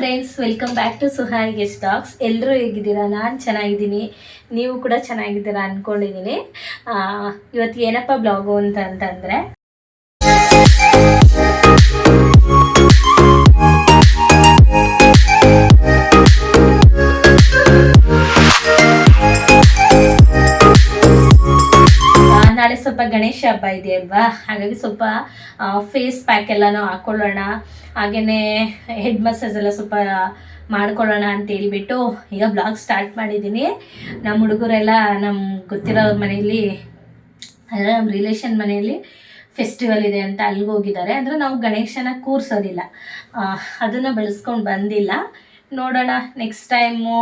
Friends welcome back to Suhai guest dogs ಎಲ್ಲರೂ ಹೇಗಿದ್ದೀರಾ? ನಾನು ಚೆನ್ನಾಗಿದ್ದೀನಿ. ನೀವು ಕೂಡ ಚೆನ್ನಾಗಿದ್ದೀರಾ ಅಂದ್ಕೊಂಡಿದ್ದೀನಿ ಇವತ್ತು ಏನಪ್ಪ ಬ್ಲಾಗು ಅಂತ ಅಂತಂದರೆ ನಾಳೆ ಸ್ವಲ್ಪ ಗಣೇಶ ಹಬ್ಬ ಇದೆ ಅಲ್ವಾ? ಹಾಗಾಗಿ ಸ್ವಲ್ಪ ಫೇಸ್ ಪ್ಯಾಕ್ ಎಲ್ಲನೂ ಹಾಕೊಳ್ಳೋಣ. ಹಾಗೆಯೇ ಹೆಡ್ ಮಸಾಜ್ ಎಲ್ಲ ಸ್ವಲ್ಪ ಮಾಡ್ಕೊಳ್ಳೋಣ ಅಂತ ಹೇಳ್ಬಿಟ್ಟು ಈಗ ಬ್ಲಾಗ್ ಸ್ಟಾರ್ಟ್ ಮಾಡಿದ್ದೀನಿ. ನಮ್ಮ ಹುಡುಗರೆಲ್ಲ ನಮ್ಮ ಗೊತ್ತಿರೋ ಮನೆಯಲ್ಲಿ, ಅಂದರೆ ನಮ್ಮ ರಿಲೇಷನ್ ಮನೆಯಲ್ಲಿ ಫೆಸ್ಟಿವಲ್ ಇದೆ ಅಂತ ಅಲ್ಲಿಗೆ ಹೋಗಿದ್ದಾರೆ. ಅಂದರೆ ನಾವು ಗಣೇಶನ ಕೂರಿಸೋದಿಲ್ಲ. ಅದನ್ನು ಬೆಳೆಸ್ಕೊಂಡು ಬಂದಿಲ್ಲ. ನೋಡೋಣ ನೆಕ್ಸ್ಟ್ ಟೈಮು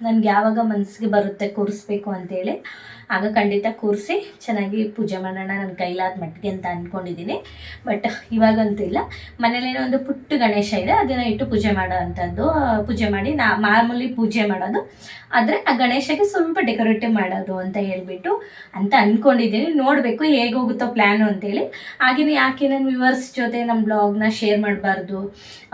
ನನಗೆ ಯಾವಾಗ ಮನಸ್ಸಿಗೆ ಬರುತ್ತೆ ಕೂರಿಸ್ಬೇಕು ಅಂತೇಳಿ. ಆಗ ಖಂಡಿತ ಕೂರಿಸಿ ಚೆನ್ನಾಗಿ ಪೂಜೆ ಮಾಡೋಣ ನನ್ನ ಕೈಲಾದ ಮಟ್ಟಿಗೆ ಅಂತ ಅಂದ್ಕೊಂಡಿದ್ದೀನಿ ಬಟ್ ಇವಾಗಂತೂ ಇಲ್ಲ. ಮನೇಲೇನೋ ಒಂದು ಪುಟ್ಟ ಗಣೇಶ ಇದೆ, ಅದನ್ನು ಇಟ್ಟು ಪೂಜೆ ಮಾಡೋ ಅಂಥದ್ದು ಪೂಜೆ ಮಾಡಿ, ನಾ ಮಾಮೂಲಿ ಪೂಜೆ ಮಾಡೋದು. ಆದರೆ ಆ ಗಣೇಶಗೆ ಸ್ವಲ್ಪ ಡೆಕೋರೇಟಿವ್ ಮಾಡೋದು ಅಂತ ಹೇಳಿಬಿಟ್ಟು ಅಂತ ಅಂದ್ಕೊಂಡಿದ್ದೀನಿ ನೋಡಬೇಕು ಹೇಗೆ ಹೋಗುತ್ತೋ ಪ್ಲ್ಯಾನು ಅಂತೇಳಿ. ಹಾಗೆಯೇ ಯಾಕೆ ನನ್ನ ವ್ಯೂವರ್ಸ್ ಜೊತೆ ನಮ್ಮ ಬ್ಲಾಗ್ನ ಶೇರ್ ಮಾಡಬಾರ್ದು?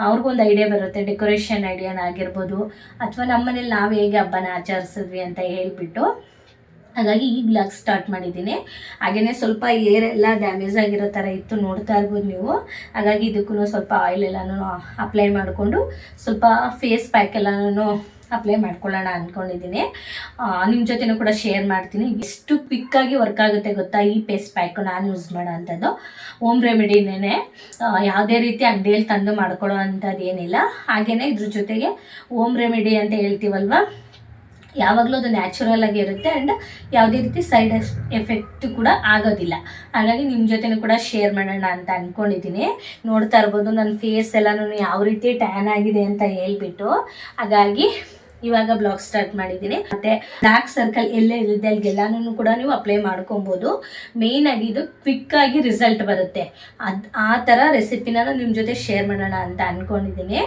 ಅವ್ರಿಗೊಂದು ಐಡಿಯಾ ಬರುತ್ತೆ ಡೆಕೋರೇಷನ್ ಐಡಿಯಾನ ಆಗಿರ್ಬೋದು. ಅಥವಾ ನಮ್ಮನೇಲಿ ನಾವು ಹೇಗೆ ಹಬ್ಬನ ಆಚರಿಸಿದ್ವಿ ಅಂತ ಹೇಳ್ಬಿಟ್ಟು. ಹಾಗಾಗಿ ಈಗ ಬ್ಲಾಗ್ ಸ್ಟಾರ್ಟ್ ಮಾಡಿದ್ದೀನಿ. ಹಾಗೆಯೇ ಸ್ವಲ್ಪ ಏರ್ ಎಲ್ಲ ಡ್ಯಾಮೇಜ್ ಆಗಿರೋ ಥರ ಇತ್ತು ನೋಡ್ತಾ ಇರ್ಬೋದು ನೀವು. ಹಾಗಾಗಿ ಇದಕ್ಕೂ ಸ್ವಲ್ಪ ಆಯಿಲ್ ಎಲ್ಲನೂ ಅಪ್ಲೈ ಮಾಡಿಕೊಂಡು ಸ್ವಲ್ಪ ಫೇಸ್ ಪ್ಯಾಕ್ ಎಲ್ಲನೂ ಅಪ್ಲೈ ಮಾಡ್ಕೊಳ್ಳೋಣ ಅಂದ್ಕೊಂಡಿದ್ದೀನಿ ನಿಮ್ಮ ಜೊತೆನೂ ಕೂಡ ಶೇರ್ ಮಾಡ್ತೀನಿ. ಎಷ್ಟು ಕ್ವಿಕ್ಕಾಗಿ ವರ್ಕ್ ಆಗುತ್ತೆ ಗೊತ್ತಾ ಈ ಪೇಸ್ಟ್ ಪ್ಯಾಕ್ ನಾನು ಯೂಸ್ ಮಾಡೋ ಅಂಥದ್ದು? ಓಮ್ ರೆಮಿಡಿನೇ ಯಾವುದೇ ರೀತಿ ಅಂಗಡಿಯಲ್ಲಿ ತಂದು ಮಾಡ್ಕೊಳ್ಳೋ ಅಂಥದ್ದು ಏನಿಲ್ಲ. ಹಾಗೆಯೇ ಇದ್ರ ಜೊತೆಗೆ ಓಮ್ ರೆಮಿಡಿ ಅಂತ ಹೇಳ್ತೀವಲ್ವ? ಯಾವಾಗಲೂ ಅದು ನ್ಯಾಚುರಲ್ ಆಗಿ ಇರುತ್ತೆ ಆ್ಯಂಡ್ ಯಾವುದೇ ರೀತಿ ಸೈಡ್ ಎಫೆಕ್ಟ್ ಕೂಡ ಆಗೋದಿಲ್ಲ. ಹಾಗಾಗಿ ನಿಮ್ಮ ಜೊತೆನೂ ಕೂಡ ಶೇರ್ ಮಾಡೋಣ ಅಂತ ಅಂದ್ಕೊಂಡಿದ್ದೀನಿ ನೋಡ್ತಾ ಇರ್ಬೋದು ನನ್ನ ಫೇಸ್ ಎಲ್ಲನೂ ಯಾವ ರೀತಿ ಟ್ಯಾನ್ ಆಗಿದೆ ಅಂತ ಹೇಳ್ಬಿಟ್ಟು. ಹಾಗಾಗಿ ಇವಾಗ ಬ್ಲಾಗ್ ಸ್ಟಾರ್ಟ್ ಮಾಡಿದ್ದೀನಿ ಮತ್ತೆ ಡಾರ್ಕ್ ಸರ್ಕಲ್ ಎಲ್ಲೇ ಇರುತ್ತೆ ಅಲ್ಲಿಗೆಲ್ಲಾನು ಕೂಡ ನೀವು ಅಪ್ಲೈ ಮಾಡ್ಕೊಬೋದು. ಮೇಯ್ನಾಗಿ ಇದು ಕ್ವಿಕ್ ಆಗಿ ರಿಸಲ್ಟ್ ಬರುತ್ತೆ. ಅದು, ಆ ಥರ ರೆಸಿಪಿನ ನಿಮ್ಮ ಜೊತೆ ಶೇರ್ ಮಾಡೋಣ ಅಂತ ಅಂದ್ಕೊಂಡಿದ್ದೀನಿ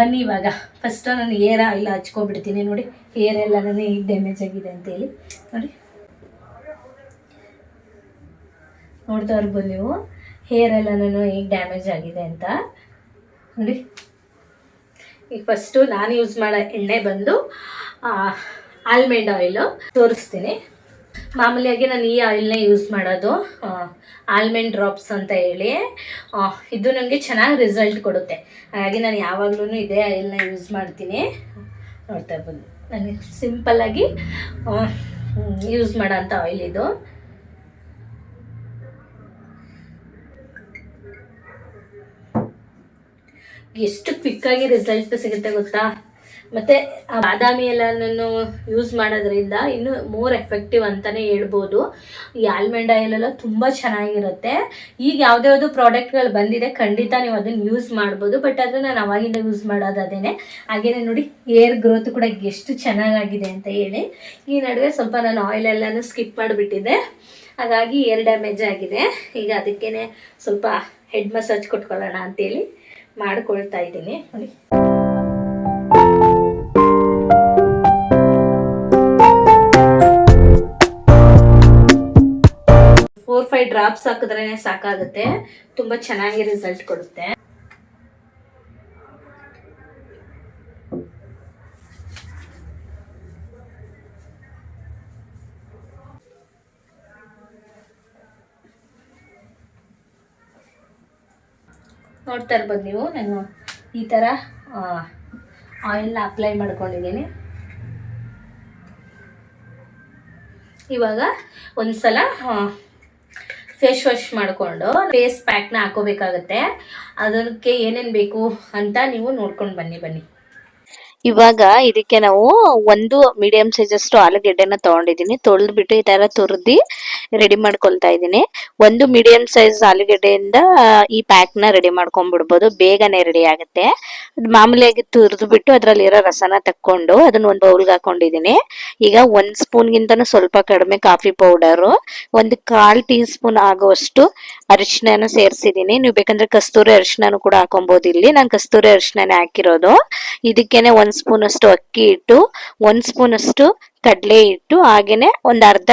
ಬನ್ನಿ ಇವಾಗ. ಫಸ್ಟು ನಾನು ಏರ್ ಆಯಿಲ್ ಹಚ್ಕೊಬಿಡ್ತೀನಿ ನೋಡಿ. ಏರ್ ಎಲ್ಲ ನನಗೆ ಈಗ ಡ್ಯಾಮೇಜ್ ಆಗಿದೆ ಅಂತೇಳಿ ನೋಡಿ. ನೋಡ್ತಾ ಇರ್ಬೋದು ನೀವು. ಹೇರ್ ಎಲ್ಲನೂ ಈಗ ಡ್ಯಾಮೇಜ್ ಆಗಿದೆ ಅಂತ. ನೋಡಿ. ಈಗ ಫಸ್ಟು ನಾನು ಯೂಸ್ ಮಾಡೋ ಎಣ್ಣೆ ಬಂದು ಆಲ್ಮಂಡ್ ಆಯಿಲು ತೋರಿಸ್ತೀನಿ. ಮಾಮೂಲಿಯಾಗಿ ನಾನು ಈ ಆಯಿಲ್ನೇ ಯೂಸ್ ಮಾಡೋದು ಆಲ್ಮೆಂಡ್ ಡ್ರಾಪ್ಸ್ ಅಂತ ಹೇಳಿ. ಇದು ನನಗೆ ಚೆನ್ನಾಗಿ ರಿಸಲ್ಟ್ ಕೊಡುತ್ತೆ. ಹಾಗಾಗಿ ನಾನು ಯಾವಾಗಲೂ ಇದೇ ಆಯಿಲ್ನ ಯೂಸ್ ಮಾಡ್ತೀನಿ. ನೋಡ್ತಾ ಇರ್ಬೋದು. ನನಗೆ ಸಿಂಪಲ್ಲಾಗಿ ಯೂಸ್ ಮಾಡೋಂಥ ಆಯಿಲ್ ಇದು. ಎಷ್ಟು ಕ್ವಿಕ್ಕಾಗಿ ರಿಸಲ್ಟ್ ಸಿಗುತ್ತೆ ಗೊತ್ತಾ? ಮತ್ತೆ ಆ ಬಾದಾಮಿ ಎಲ್ಲನೂ ಯೂಸ್ ಮಾಡೋದ್ರಿಂದ ಇನ್ನೂ ಮೋರ್ ಎಫೆಕ್ಟಿವ್ ಅಂತಲೇ ಹೇಳ್ಬೋದು. ಈ ಆಲ್ಮಂಡ್ ಆಯಿಲ್ ಎಲ್ಲ ತುಂಬ ಚೆನ್ನಾಗಿರುತ್ತೆ. ಈಗ ಯಾವುದೇ ಪ್ರಾಡಕ್ಟ್ಗಳು ಬಂದಿದೆ, ಖಂಡಿತ ನೀವು ಅದನ್ನು ಯೂಸ್ ಮಾಡ್ಬೋದು. ಬಟ್ ಅದನ್ನು ನಾನು ಅವಾಗಿಂದ ಯೂಸ್ ಮಾಡೋದು ಅದೇನೆ. ನೋಡಿ ಏರ್ ಗ್ರೋತ್ ಕೂಡ ಎಷ್ಟು ಚೆನ್ನಾಗಾಗಿದೆ ಅಂತ ಹೇಳಿ. ಈ ನಡುವೆ ಸ್ವಲ್ಪ ನಾನು ಆಯಿಲ್ ಎಲ್ಲಾನು ಸ್ಕಿಪ್ ಮಾಡಿಬಿಟ್ಟಿದ್ದೆ. ಹಾಗಾಗಿ ಏರ್ ಡ್ಯಾಮೇಜ್ ಆಗಿದೆ. ಈಗ ಅದಕ್ಕೇನೆ ಸ್ವಲ್ಪ ಹೆಡ್ ಮಸಾಜ್ ಕೊಟ್ಕೊಳ್ಳೋಣ ಅಂತೇಳಿ ಮಾಡ್ಕೊಳ್ತಾ ಇದ್ದೀನಿ. ನೋಡಿ. ಫೈವ್ ಡ್ರಾಪ್ಸ್ ಹಾಕಿದ್ರೆ ಸಾಕಾಗುತ್ತೆ. ತುಂಬಾ ಚೆನ್ನಾಗಿ ರಿಸಲ್ಟ್ ಕೊಡುತ್ತೆ. ನೋಡ್ತಾ ಇರ್ಬೋದು ನೀವು. ನಾನು ಈ ಥರ ಆಯಿಲ್ನ ಅಪ್ಲೈ ಮಾಡ್ಕೊಂಡಿದ್ದೀನಿ. ಇವಾಗ ಒಂದ್ಸಲ ಫೇಸ್ ವಾಶ್ ಮಾಡಿಕೊಂಡು ಫೇಸ್ ಪ್ಯಾಕ್ನ ಹಾಕೋಬೇಕಾಗತ್ತೆ. ಅದಕ್ಕೆ ಏನೇನು ಬೇಕು ಅಂತ ನೀವು ನೋಡ್ಕೊಂಡು ಬನ್ನಿ ಬನ್ನಿ. ಇವಾಗ ಇದಕ್ಕೆ ನಾವು ಒಂದು ಮೀಡಿಯಂ ಸೈಜ್ ಅಷ್ಟು ಆಲೂಗೆಡ್ಡೆನ ತಗೊಂಡಿದ್ದೀನಿ. ತೊಳೆದ್ಬಿಟ್ಟು ಈ ತರ ತುರ್ದಿ ರೆಡಿ ಮಾಡ್ಕೊಳ್ತಾ ಇದ್ದೀನಿ. ಒಂದು ಮೀಡಿಯಂ ಸೈಜ್ ಆಲೂಗೆಡ್ಡೆಯಿಂದ ಈ ಪ್ಯಾಕ್ನ ರೆಡಿ ಮಾಡ್ಕೊಂಡ್ಬಿಡ್ಬೋದು. ಬೇಗನೆ ರೆಡಿ ಆಗುತ್ತೆ. ಮಾಮೂಲಿಯಾಗಿ ತುರಿದು ಬಿಟ್ಟು ಅದ್ರಲ್ಲಿರೋ ರಸನ ತಕ್ಕೊಂಡು ಅದನ್ನ ಒಂದು ಬೌಲ್ಗೆ ಹಾಕೊಂಡಿದ್ದೀನಿ. ಈಗ ಒಂದ್ ಸ್ಪೂನ್ ಗಿಂತನೂ ಸ್ವಲ್ಪ ಕಡಿಮೆ ಕಾಫಿ ಪೌಡರು ಒಂದು ಕಾಲ್ ಟೀ ಸ್ಪೂನ್ ಆಗುವಷ್ಟು ಅರಿಶಿನ ಸೇರಿಸಿದೀನಿ ನೀವು ಬೇಕಂದ್ರೆ ಕಸ್ತೂರಿ ಅರಿಶಿನ ಕೂಡ ಹಾಕೊಬಹುದು ಇಲ್ಲಿ ನಾನು ಕಸ್ತೂರಿ ಅರಿಶಿನ ಹಾಕಿರೋದು. ಇದಕ್ಕೇನೆ ಒಂದ್ ಸ್ಪೂನ್ ಅಷ್ಟು ಅಕ್ಕಿ ಇಟ್ಟು ಒಂದು ಸ್ಪೂನಷ್ಟು ಕಡಲೆ ಹಿಟ್ಟು ಹಾಗೆಯೇ ಒಂದು ಅರ್ಧ